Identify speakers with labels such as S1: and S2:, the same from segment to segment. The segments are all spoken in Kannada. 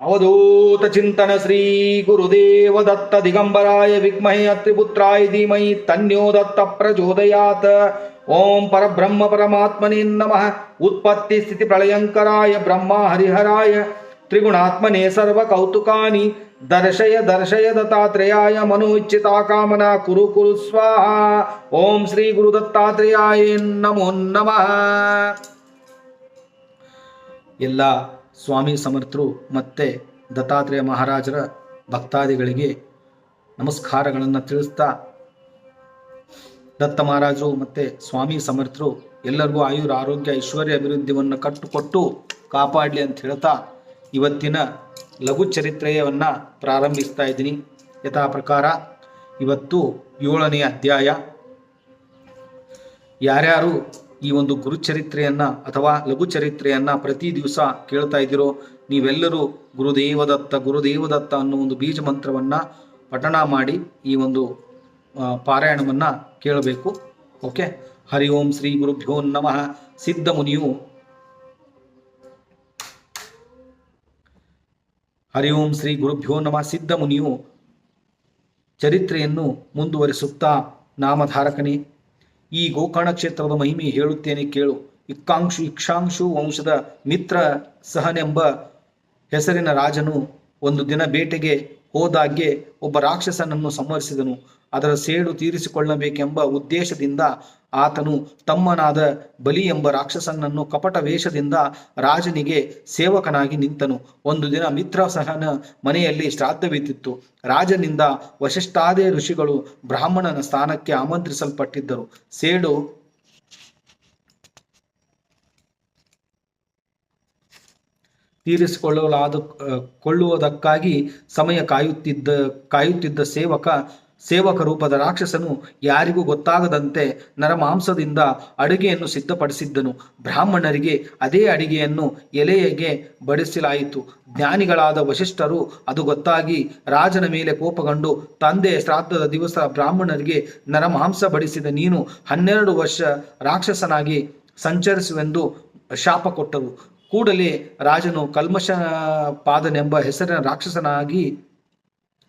S1: ಅವಧೂತ ಚಿಂತನ ಶ್ರೀ ಗುರುದೇವ ದತ್ತ ದಿಗಂಬರಾಯ ವಿದ್ಮಹೇ ಅತ್ರಿಪುತ್ರಾಯ ಧೀಮಹಿ ತನ್ಯೋ ದತ್ತ ಪ್ರಚೋದಯಾತ್. ಓಂ ಪರಬ್ರಹ್ಮ ಪರಮಾತ್ಮನೇ ನಮಃ. ಉತ್ಪತ್ತಿ ಸ್ಥಿತಿ ಪ್ರಳಯಂಕರಾಯ ಬ್ರಹ್ಮ ಹರಿಹರಾಯ. ತ್ರಿಗುಣಾತ್ಮನೇ ಸರ್ವ ಕೌತುಕಾನಿ. ದರ್ಶಯ ದರ್ಶಯ ದತ್ತಾತ್ರೇಯಾಯ ಮನೋಚ್ಚಿತಾ ಕಾಮನಾ ಕುರು ಕುರು ಸ್ವಾಹ. ಓಂ ಶ್ರೀ ಗುರು ದತ್ತಾತ್ರೇಯಾಯ ನಮೋ ನಮಃ. ಎಲ್ಲ ಸ್ವಾಮಿ ಸಮರ್ಥರು ಮತ್ತು ದತ್ತಾತ್ರೇಯ ಮಹಾರಾಜರ ಭಕ್ತಾದಿಗಳಿಗೆ ನಮಸ್ಕಾರಗಳನ್ನು ತಿಳಿಸ್ತಾ ದತ್ತ ಮಹಾರಾಜರು ಮತ್ತು ಸ್ವಾಮಿ ಸಮರ್ಥರು ಎಲ್ಲರಿಗೂ ಆಯುರ್ ಆರೋಗ್ಯ ಐಶ್ವರ್ಯ ಅಭಿವೃದ್ಧಿಯನ್ನು ಕಟ್ಟುಕೊಟ್ಟು ಕಾಪಾಡಲಿ ಅಂತ ಹೇಳ್ತಾ ಇವತ್ತಿನ ಲಘು ಚರಿತ್ರೆಯನ್ನು ಪ್ರಾರಂಭಿಸ್ತಾ ಇದ್ದೀನಿ. ಯಥಾ ಪ್ರಕಾರ ಇವತ್ತು ಏಳನೇ ಅಧ್ಯಾಯ. ಯಾರ್ಯಾರು ಈ ಒಂದು ಗುರುಚರಿತ್ರೆಯನ್ನ ಅಥವಾ ಲಘು ಚರಿತ್ರೆಯನ್ನ ಪ್ರತಿ ದಿವಸ ಕೇಳ್ತಾ ಇದ್ದೀರೋ, ನೀವೆಲ್ಲರೂ ಗುರುದೇವದತ್ತ ಗುರುದೇವದತ್ತ ಅನ್ನೋ ಒಂದು ಬೀಜ ಮಂತ್ರವನ್ನ ಪಠಣ ಮಾಡಿ ಈ ಒಂದು ಪಾರಾಯಣವನ್ನ ಕೇಳಬೇಕು. ಓಕೆ? ಹರಿ ಓಂ ಶ್ರೀ ಗುರುಭ್ಯೋ ನಮಃ. ಸಿದ್ಧ ಮುನಿಯು. ಹರಿ ಓಂ ಶ್ರೀ ಗುರುಭ್ಯೋ ನಮಃ. ಸಿದ್ಧ ಮುನಿಯು. ಚರಿತ್ರೆಯನ್ನು ಮುಂದುವರಿಸುತ್ತಾ ನಾಮಧಾರಕನೇ. ಈ ಗೋಕರ್ಣ ಕ್ಷೇತ್ರದ ಮಹಿಮೆ ಹೇಳುತ್ತೇನೆ ಕೇಳು. ಇಕ್ಕಾಂಶು, ಇಕ್ಷಾಂಶು ವಂಶದ ಮಿತ್ರ ಸಹನೆಂಬ ಹೆಸರಿನ ರಾಜನು ಒಂದು ದಿನ ಬೇಟೆಗೆ ಹೋದಾಗ್ಗೆ ಒಬ್ಬ ರಾಕ್ಷಸನನ್ನು ಸಂಹರಿಸಿದನು. ಅದರ ಸೇಡು ತೀರಿಸಿಕೊಳ್ಳಬೇಕೆಂಬ ಉದ್ದೇಶದಿಂದ ಆತನು ತಮ್ಮನಾದ ಬಲಿ ಎಂಬ ರಾಕ್ಷಸನನ್ನು ಕಪಟ ವೇಷದಿಂದ ರಾಜನಿಗೆ ಸೇವಕನಾಗಿ ನಿಂತನು. ಒಂದು ದಿನ ಮಿತ್ರ ಸಹನ ಮನೆಯಲ್ಲಿ ಶ್ರಾದ್ದವಿದ್ದಿತ್ತು. ರಾಜನಿಂದ ವಶಿಷ್ಠಾದೇ ಋಷಿಗಳು ಬ್ರಾಹ್ಮಣನ ಸ್ಥಾನಕ್ಕೆ ಆಮಂತ್ರಿಸಲ್ಪಟ್ಟಿದ್ದರು. ಸೇಡು ತೀರಿಸಿಕೊಳ್ಳಲಾದ, ಕೊಳ್ಳುವುದಕ್ಕಾಗಿ ಸಮಯ ಕಾಯುತ್ತಿದ್ದ ಕಾಯುತ್ತಿದ್ದ ಸೇವಕ ಸೇವಕ ರೂಪದ ರಾಕ್ಷಸನು ಯಾರಿಗೂ ಗೊತ್ತಾಗದಂತೆ ನರಮಾಂಸದಿಂದ ಅಡುಗೆಯನ್ನು ಸಿದ್ಧಪಡಿಸಿದ್ದನು. ಬ್ರಾಹ್ಮಣರಿಗೆ ಅದೇ ಅಡಿಗೆಯನ್ನು ಎಲೆಯಗೆ ಬಡಿಸಲಾಯಿತು. ಜ್ಞಾನಿಗಳಾದ ವಶಿಷ್ಠರು ಅದು ಗೊತ್ತಾಗಿ ರಾಜನ ಮೇಲೆ ಕೋಪಗೊಂಡು, ತಂದೆ, ಶ್ರಾದ್ದದ ದಿವಸ ಬ್ರಾಹ್ಮಣರಿಗೆ ನರಮಾಂಸ ಬಡಿಸಿದ ನೀನು ಹನ್ನೆರಡು ವರ್ಷ ರಾಕ್ಷಸನಾಗಿ ಸಂಚರಿಸುವೆಂದು ಶಾಪ ಕೊಟ್ಟರು. ಕೂಡಲೇ ರಾಜನು ಕಲ್ಮಶ ಪಾದನೆಂಬ ಹೆಸರಿನ ರಾಕ್ಷಸನಾಗಿ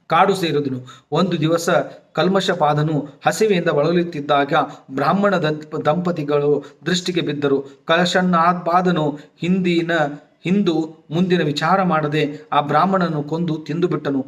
S1: ಕಾಡು ಸೇರಿದನು. ಒಂದು ದಿವಸ ಕಲ್ಮಶಪಾದನು ಹಸಿವೆಯಿಂದ ಬಳಲುತ್ತಿದ್ದಾಗ ಬ್ರಾಹ್ಮಣ ದಂಪ ದಂಪತಿಗಳು ದೃಷ್ಟಿಗೆ ಬಿದ್ದರು. ಕಲಶನ್ನಾತ್ಪಾದನು ಹಿಂದಿನ ಹಿಂದು ಮುಂದಿನ ವಿಚಾರ ಮಾಡದೆ ಆ ಬ್ರಾಹ್ಮಣನು ಕೊಂದು ತಿಂದು ಬಿಟ್ಟನು.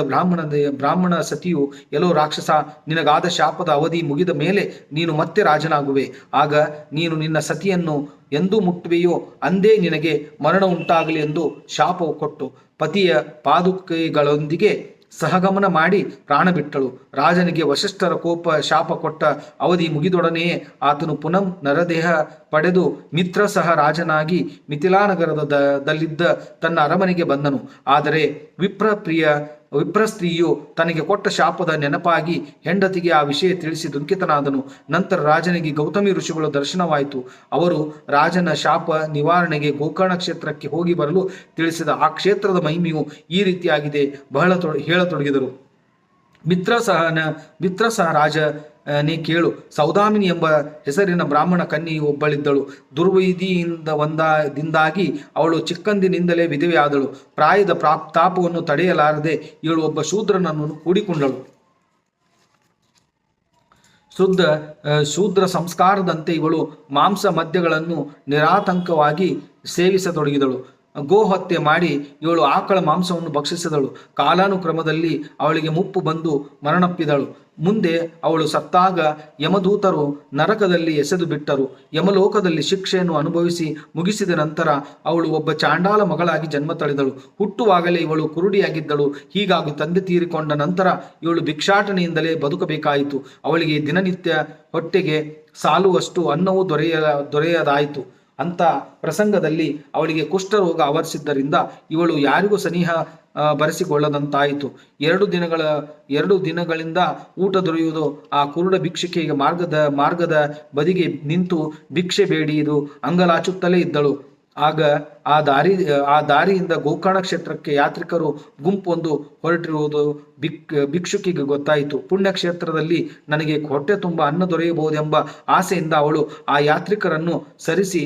S1: ಬ್ರಾಹ್ಮಣ ಬ್ರಾಹ್ಮಣ ಸತಿಯು, ಎಲ್ಲೋ ರಾಕ್ಷಸ, ನಿನಗಾದ ಶಾಪದ ಅವಧಿ ಮುಗಿದ ಮೇಲೆ ನೀನು ಮತ್ತೆ ರಾಜನಾಗುವೆ. ಆಗ ನೀನು ನಿನ್ನ ಸತಿಯನ್ನು ಎಂದೂ ಮುಟ್ಟುವೆಯೋ, ಅಂದೇ ನಿನಗೆ ಮರಣ ಉಂಟಾಗಲಿ ಎಂದು ಶಾಪವು ಕೊಟ್ಟು, ಪತಿಯ ಪಾದುಕೆಗಳೊಂದಿಗೆ ಸಹಗಮನ ಮಾಡಿ ಪ್ರಾಣ ಬಿಟ್ಟಳು. ರಾಜನಿಗೆ ವಶಿಷ್ಠರ ಕೋಪ ಶಾಪ ಕೊಟ್ಟ ಅವಧಿ ಮುಗಿದೊಡನೆಯೇ ಆತನು ಪುನಃ ನರದೇಹ ಪಡೆದು ಮಿತ್ರ ಸಹ ರಾಜನಾಗಿ ಮಿಥಿಲಾನಗರದ ದಲ್ಲಿದ್ದ ತನ್ನ ಅರಮನೆಗೆ ಬಂದನು. ಆದರೆ ವಿಪ್ರಪ್ರಿಯ ವಿಪ್ರಸ್ತ್ರೀಯು ತನಗೆ ಕೊಟ್ಟ ಶಾಪದ ನೆನಪಾಗಿ ಹೆಂಡತಿಗೆ ಆ ವಿಷಯ ತಿಳಿಸಿ ದುಂಕಿತನಾದನು ನಂತರ ರಾಜನಿಗೆ ಗೌತಮಿ ಋಷಿಗಳು ದರ್ಶನವಾಯಿತು. ಅವರು ರಾಜನ ಶಾಪ ನಿವಾರಣೆಗೆ ಗೋಕರ್ಣ ಕ್ಷೇತ್ರಕ್ಕೆ ಹೋಗಿ ಬರಲು ತಿಳಿಸಿದ ಆ ಕ್ಷೇತ್ರದ ಮಹಿಮೆಯು ಈ ರೀತಿಯಾಗಿದೆ ಬಹಳ ತೊಡ, ಹೇಳತೊಡಗಿದರು. ಮಿತ್ರ ಸಹನ ಮಿತ್ರ ಸಹ ರಾಜ ನೀ ಕೇಳು. ಸೌದಾಮಿನಿ ಎಂಬ ಹೆಸರಿನ ಬ್ರಾಹ್ಮಣ ಕನ್ನಿ ಒಬ್ಬಳಿದ್ದಳು. ದುರ್ವಿಧಿಯಿಂದ ಒಂದಾದಿಂದಾಗಿ ಅವಳು ಚಿಕ್ಕಂದಿನಿಂದಲೇ ವಿಧವೆಯಾದಳು. ಪ್ರಾಯದ ಪ್ರಾಪ್ತಾಪವನ್ನು ತಡೆಯಲಾರದೆ ಇವಳು ಒಬ್ಬ ಶೂದ್ರನನ್ನು ಕೂಡಿಕೊಂಡಳು. ಶುದ್ಧ ಶೂದ್ರ ಸಂಸ್ಕಾರದಂತೆ ಇವಳು ಮಾಂಸ ಮದ್ಯಗಳನ್ನು ನಿರಾತಂಕವಾಗಿ ಸೇವಿಸತೊಡಗಿದಳು. ಗೋ ಹತ್ಯೆ ಮಾಡಿ ಇವಳು ಆಕಳ ಮಾಂಸವನ್ನು ಭಕ್ಷಿಸಿದಳು. ಕಾಲಾನುಕ್ರಮದಲ್ಲಿ ಅವಳಿಗೆ ಮುಪ್ಪು ಬಂದು ಮರಣಪ್ಪಿದಳು. ಮುಂದೆ ಅವಳು ಸತ್ತಾಗ ಯಮದೂತರು ನರಕದಲ್ಲಿ ಎಸೆದು ಬಿಟ್ಟರು. ಯಮಲೋಕದಲ್ಲಿ ಶಿಕ್ಷೆಯನ್ನು ಅನುಭವಿಸಿ ಮುಗಿಸಿದ ನಂತರ ಅವಳು ಒಬ್ಬ ಚಾಂಡಾಲ ಮಗಳಾಗಿ ಜನ್ಮ ತಳೆದಳು. ಹುಟ್ಟುವಾಗಲೇ ಇವಳು ಕುರುಡಿಯಾಗಿದ್ದಳು. ಹೀಗಾಗಿ ತಂದೆ ತೀರಿಕೊಂಡ ನಂತರ ಇವಳು ಭಿಕ್ಷಾಟನೆಯಿಂದಲೇ ಬದುಕಬೇಕಾಯಿತು. ಅವಳಿಗೆ ದಿನನಿತ್ಯ ಹೊಟ್ಟೆಗೆ ಸಾಲುವಷ್ಟು ಅನ್ನವೂ ದೊರೆಯ ದೊರೆಯದಾಯಿತು. ಅಂತ ಪ್ರಸಂಗದಲ್ಲಿ ಅವಳಿಗೆ ಕುಷ್ಠರೋಗ ಆವರಿಸಿದ್ದರಿಂದ ಇವಳು ಯಾರಿಗೂ ಸನಿಹ ಬರೆಸಿಕೊಳ್ಳದಂತಾಯಿತು. ಎರಡು ದಿನಗಳ, ಎರಡು ದಿನಗಳಿಂದ ಊಟ ದೊರೆಯುವುದು ಆ ಕುರುಡ ಭಿಕ್ಷುಕಿಗೆ ಮಾರ್ಗದ ಮಾರ್ಗದ ಬದಿಗೆ ನಿಂತು ಭಿಕ್ಷೆ ಬೇಡಿದು ಅಂಗಲಾಚುತ್ತಲೇ ಇದ್ದಳು. ಆಗ ಆ ದಾರಿ, ಆ ದಾರಿಯಿಂದ ಗೋಕರ್ಣ ಕ್ಷೇತ್ರಕ್ಕೆ ಯಾತ್ರಿಕರು ಗುಂಪೊಂದು ಹೊರಟಿರುವುದು ಭಿಕ್, ಭಿಕ್ಷುಕಿಗೆ ಗೊತ್ತಾಯಿತು. ಪುಣ್ಯಕ್ಷೇತ್ರದಲ್ಲಿ ನನಗೆ ಹೊಟ್ಟೆ ತುಂಬ ಅನ್ನ ದೊರೆಯಬಹುದೆಂಬ ಆಸೆಯಿಂದ ಅವಳು ಆ ಯಾತ್ರಿಕರನ್ನು ಸರಿಸಿ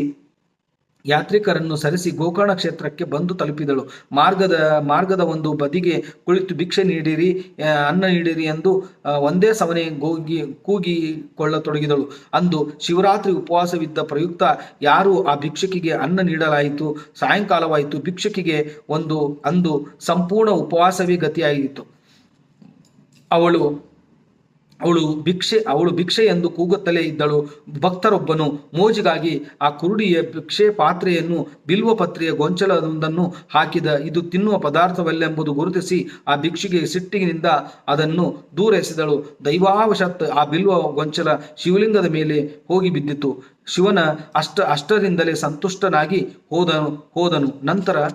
S1: ಯಾತ್ರಿಕರನ್ನು ಸರಿಸಿ ಗೋಕರ್ಣ ಕ್ಷೇತ್ರಕ್ಕೆ ಬಂದು ತಲುಪಿದಳು. ಮಾರ್ಗದ ಮಾರ್ಗದ ಒಂದು ಬದಿಗೆ ಕುಳಿತು ಭಿಕ್ಷೆ ನೀಡಿರಿ ಅನ್ನ ನೀಡಿರಿ ಎಂದು ಒಂದೇ ಸಮನೆ ಗೋಗಿ, ಕೂಗಿಕೊಳ್ಳತೊಡಗಿದಳು. ಅಂದು ಶಿವರಾತ್ರಿ ಉಪವಾಸವಿದ್ದ ಪ್ರಯುಕ್ತ ಯಾರು ಆ ಭಿಕ್ಷಕಿಗೆ ಅನ್ನ ನೀಡಲಾಯಿತು? ಸಾಯಂಕಾಲವಾಯಿತು, ಭಿಕ್ಷಕಿಗೆ ಒಂದು, ಅಂದು ಸಂಪೂರ್ಣ ಉಪವಾಸವೇ ಗತಿಯಾಯಿತು. ಅವಳು ಅವಳು ಭಿಕ್ಷೆ ಅವಳು ಭಿಕ್ಷೆ ಎಂದು ಕೂಗುತ್ತಲೇ ಇದ್ದಳು. ಭಕ್ತರೊಬ್ಬನು ಮೋಜಿಗಾಗಿ ಆ ಕುರುಡಿಯ ಭಿಕ್ಷೆ ಪಾತ್ರೆಯನ್ನು ಬಿಲ್ವ ಪತ್ರೆಯ ಗೊಂಚಲೊಂದನ್ನು ಹಾಕಿದ. ಇದು ತಿನ್ನುವ ಪದಾರ್ಥವಲ್ಲೆಂಬುದು ಗುರುತಿಸಿ ಆ ಭಿಕ್ಷೆಗೆ ಸಿಟ್ಟಿನಿಂದ ಅದನ್ನು ದೂರ ಎಸೆದಳು ಆ ಬಿಲ್ವ ಗೊಂಚಲ ಶಿವಲಿಂಗದ ಮೇಲೆ ಹೋಗಿ ಬಿದ್ದಿತು. ಶಿವನ ಅಷ್ಟ ಅಷ್ಟರಿಂದಲೇ ಸಂತುಷ್ಟನಾಗಿ ಹೋದನು ಹೋದನು. ನಂತರ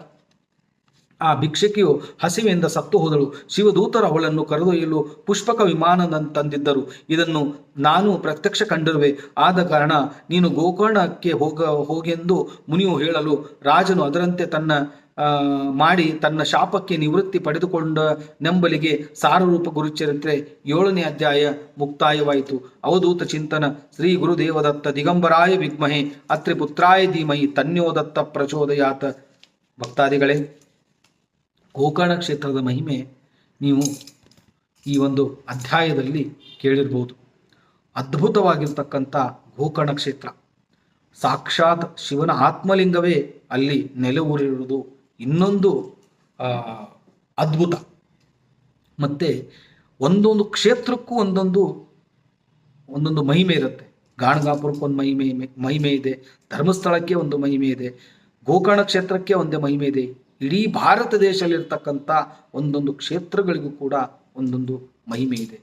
S1: ಆ ಭಿಕ್ಷಕಿಯು ಹಸಿವೆಯಿಂದ ಸತ್ತು ಹೋದಳು. ಶಿವದೂತರು ಅವಳನ್ನು ಕರೆದೊಯ್ಯಲು ಪುಷ್ಪಕ ವಿಮಾನ ತಂದಿದ್ದರು. ಇದನ್ನು ನಾನು ಪ್ರತ್ಯಕ್ಷ ಕಂಡಿರುವೆ. ಆದ ಕಾರಣ ನೀನು ಗೋಕರ್ಣಕ್ಕೆ ಹೋಗ, ಹೋಗೆಂದು ಮುನಿಯು ಹೇಳಲು ರಾಜನು ಅದರಂತೆ ತನ್ನ ಮಾಡಿ ತನ್ನ ಶಾಪಕ್ಕೆ ನಿವೃತ್ತಿ ಪಡೆದುಕೊಂಡ ನೆಂಬಲಿಗೆ ಸಾರರೂಪ ಗುರುಚರಿತ್ರೆ ಏಳನೇ ಅಧ್ಯಾಯ ಮುಕ್ತಾಯವಾಯಿತು. ಅವಧೂತ ಚಿಂತನ, ಶ್ರೀ ಗುರುದೇವದತ್ತ ದಿಗಂಬರಾಯ ವಿಗ್ಮಹೆ ಅತ್ರಿ ಪುತ್ರಾಯ ಧೀಮಹಿ, ತನ್ಯೋದತ್ತ ಪ್ರಚೋದಯಾತ. ಭಕ್ತಾದಿಗಳೇ ಗೋಕರ್ಣ ಕ್ಷೇತ್ರದ ಮಹಿಮೆ ನೀವು ಈ ಒಂದು ಅಧ್ಯಾಯದಲ್ಲಿ ಕೇಳಿರ್ಬೋದು. ಅದ್ಭುತವಾಗಿರ್ತಕ್ಕಂಥ ಗೋಕರ್ಣ ಕ್ಷೇತ್ರ. ಸಾಕ್ಷಾತ್ ಶಿವನ ಆತ್ಮಲಿಂಗವೇ ಅಲ್ಲಿ ನೆಲೆ ಊರಿರುವುದು ಇನ್ನೊಂದು ಅದ್ಭುತ. ಮತ್ತೆ ಒಂದೊಂದು ಕ್ಷೇತ್ರಕ್ಕೂ ಒಂದೊಂದು ಒಂದೊಂದು ಮಹಿಮೆ ಇರುತ್ತೆ. ಗಾಣಗಾಪುರಕ್ಕೂ ಒಂದು ಮಹಿಮೆ ಮಹಿಮೆ ಇದೆ. ಧರ್ಮಸ್ಥಳಕ್ಕೆ ಒಂದು ಮಹಿಮೆ ಇದೆ. ಗೋಕರ್ಣ ಕ್ಷೇತ್ರಕ್ಕೆ ಒಂದೇ ಮಹಿಮೆ ಇದೆ. ಇಡೀ ಭಾರತ ದೇಶದಲ್ಲಿರ್ತಕ್ಕಂಥ ಒಂದೊಂದು ಕ್ಷೇತ್ರಗಳಿಗೂ ಕೂಡ ಒಂದೊಂದು ಮಹಿಮೆ ಇದೆ.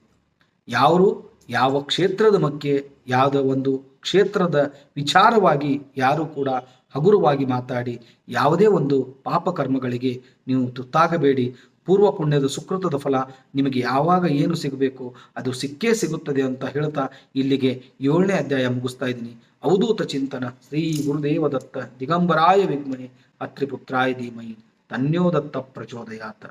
S1: ಯಾರು ಯಾವ ಕ್ಷೇತ್ರದ ಮಕ್ಕೆ ಯಾವುದೋ ಒಂದು ಕ್ಷೇತ್ರದ ವಿಚಾರವಾಗಿ ಯಾರು ಕೂಡ ಹಗುರವಾಗಿ ಮಾತಾಡಿ ಯಾವುದೇ ಒಂದು ಪಾಪಕರ್ಮಗಳಿಗೆ ನೀವು ತುತ್ತಾಗಬೇಡಿ. ಪೂರ್ವ ಪುಣ್ಯದ ಸುಕೃತದ ಫಲ ನಿಮಗೆ ಯಾವಾಗ ಏನು ಸಿಗಬೇಕು ಅದು ಸಿಕ್ಕೇ ಸಿಗುತ್ತದೆ ಅಂತ ಹೇಳ್ತಾ ಇಲ್ಲಿಗೆ ಏಳನೇ ಅಧ್ಯಾಯ ಮುಗಿಸ್ತಾ ಇದ್ದೀನಿ. ಅವಧೂತ ಚಿಂತನ ಶ್ರೀ ಗುರುದೇವ ದತ್ತ ದಿಗಂಬರಾಯ ವಿದ್ಮಹೆ ಅತ್ರಿಪುತ್ರಾಯ ಧೀಮಹಿ ತನ್ಯೋದತ್ತ ಪ್ರಚೋದಯಾತ